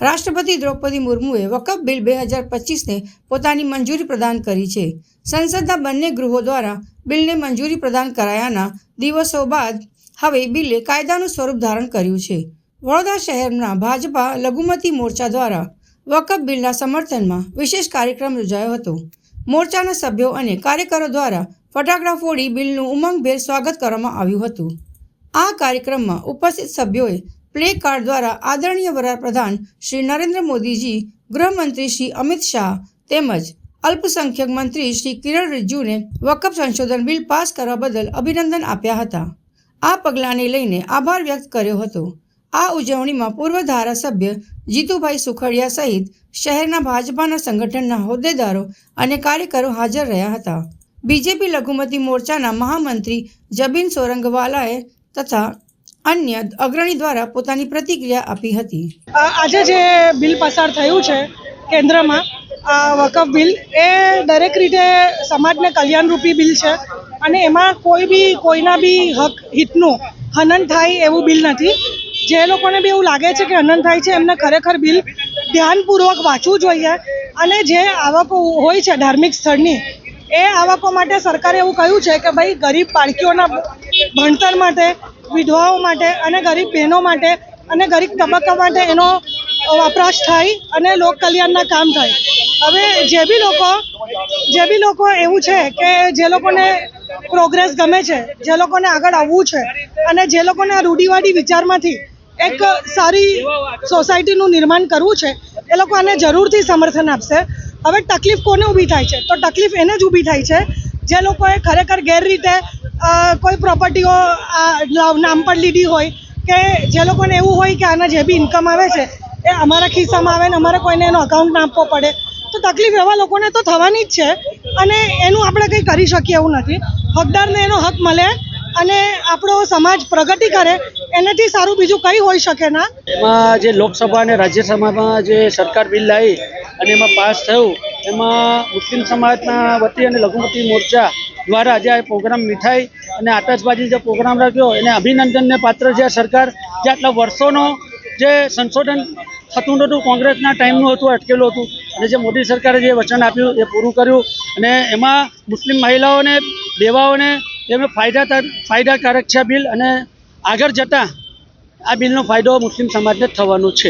રાષ્ટ્રપતિ દ્રૌપદી મુર્મુએ વકફ બિલ બે હજાર પચીસને પોતાની મંજૂરી પ્રદાન કરી છે. સંસદના બંને ગૃહો દ્વારા બિલને મંજૂરી પ્રદાન કરાયાના દિવસો બાદ હવે બિલે કાયદાનું સ્વરૂપ ધારણ કર્યું છે. વડોદરા શહેરના ભાજપા લઘુમતી મોરચા દ્વારા વકફ બિલના સમર્થનમાં વિશેષ કાર્યક્રમ યોજાયો હતો. મોરચાના સભ્યો અને કાર્યકરો દ્વારા ફટાકડા ફોડી બિલનું ઉમંગભેર સ્વાગત કરવામાં આવ્યું હતું. આ કાર્યક્રમમાં ઉપસ્થિત સભ્યોએ પ્લે કાર્ડ દ્વારા આદરણીય વડાપ્રધાન શ્રી નરેન્દ્ર મોદીજી, ગૃહમંત્રી શ્રી અમિત શાહ તેમજ અલ્પસંખ્યક મંત્રી શ્રી કિરણ રિજ્જુને વકફ સંશોધન બિલ પાસ કરવા બદલ અભિનંદન આપ્યા હતા. આ પગલાંને લઈને આભાર વ્યક્ત કર્યો હતો. આ ઉજવણીમાં પૂર્વ ધારાસભ્ય જીતુભાઈ સુખડિયા સહિત શહેરના ભાજપાના સંગઠનના હોદ્દેદારો અને કાર્યકરો હાજર રહ્યા હતા. બીજેપી લઘુમતી મોરચાના મહામંત્રી જબીન સોરંગવાલાએ તથા અન્ય અગ્રણી દ્વારા પોતાની પ્રતિક્રિયા આપી હતી. આજે જે બિલ પસાર થયું છે કેન્દ્રમાં વકફ બિલ, એ દરેક રીતે સમાજને કલ્યાણરૂપી બિલ છે અને એમાં કોઈ બી, કોઈના બી હક, હિતનું હનન થાય એવું બિલ નથી. જે લોકોને બી એવું લાગે છે કે હનન થાય છે, એમને ખરેખર બિલ ધ્યાનપૂર્વક વાંચવું જોઈએ અને જે આવકો હોય છે ધાર્મિક સ્થળની, એ આવકો માટે સરકારે એવું કહ્યું છે કે ભાઈ ગરીબ બાળકીઓના ભણતર માટે વિધવાઓ માટે અને ગરીબ બહેનો માટે અને ગરીબ તબક્કા માટે એનો વપરાશ થાય અને લોક કલ્યાણના કામ થાય. હવે જે બી લોકો, જે બી લોકો એવું છે કે જે લોકોને પ્રોગ્રેસ ગમે છે, જે લોકોને આગળ આવવું છે અને જે લોકોને આ રૂઢિવાદી વિચારમાંથી એક સારી સોસાયટીનું નિર્માણ કરવું છે, એ લોકો આને જરૂરથી સમર્થન આપશે. હવે તકલીફ કોને ઊભી થાય છે? તો તકલીફ એને જ ઊભી થાય છે. જે લોકોએ ખરેખર ગેરરીતે કોઈ પ્રોપર્ટીઓ નામ પર લીધી હોય કે જે લોકોને એવું હોય કે આના જે બી ઇન્કમ આવે છે, એ અમારા ખિસ્સામાં આવે ને અમારે કોઈને એનો અકાઉન્ટ ના આપવો પડે. તો તકલીફ એવા લોકોને તો થવાની જ છે અને એનું આપણે કંઈ કરી શકીએ એવું નથી. હકદારને એનો હક મળે અને આપણો સમાજ પ્રગતિ કરે, એનાથી સારું બીજું કંઈ હોઈ શકે ના. એમાં જે લોકસભા અને રાજ્યસભામાં જે સરકાર બિલ લાવી અને એમાં પાસ થયું, એમાં મુસ્લિમ સમાજના વતી અને લઘુમતી મોરચા દ્વારા આજે પ્રોગ્રામ મીઠાઈ અને આતશબાજી જે પ્રોગ્રામ રાખ્યો, એને અભિનંદનને પાત્ર છે સરકાર જે આટલા વર્ષોનો જે સંશોધન થતું નહોતું કોંગ્રેસના ટાઈમનું હતું, અટકેલું હતું. અને જે મોદી સરકારે જે વચન આપ્યું, એ પૂરું કર્યું. અને એમાં મુસ્લિમ મહિલાઓને, દેવાઓને એમાં ફાયદા ફાયદાકારક છે બિલ. અને આગળ જતાં આ બિલનો ફાયદો મુસ્લિમ સમાજને થવાનો છે.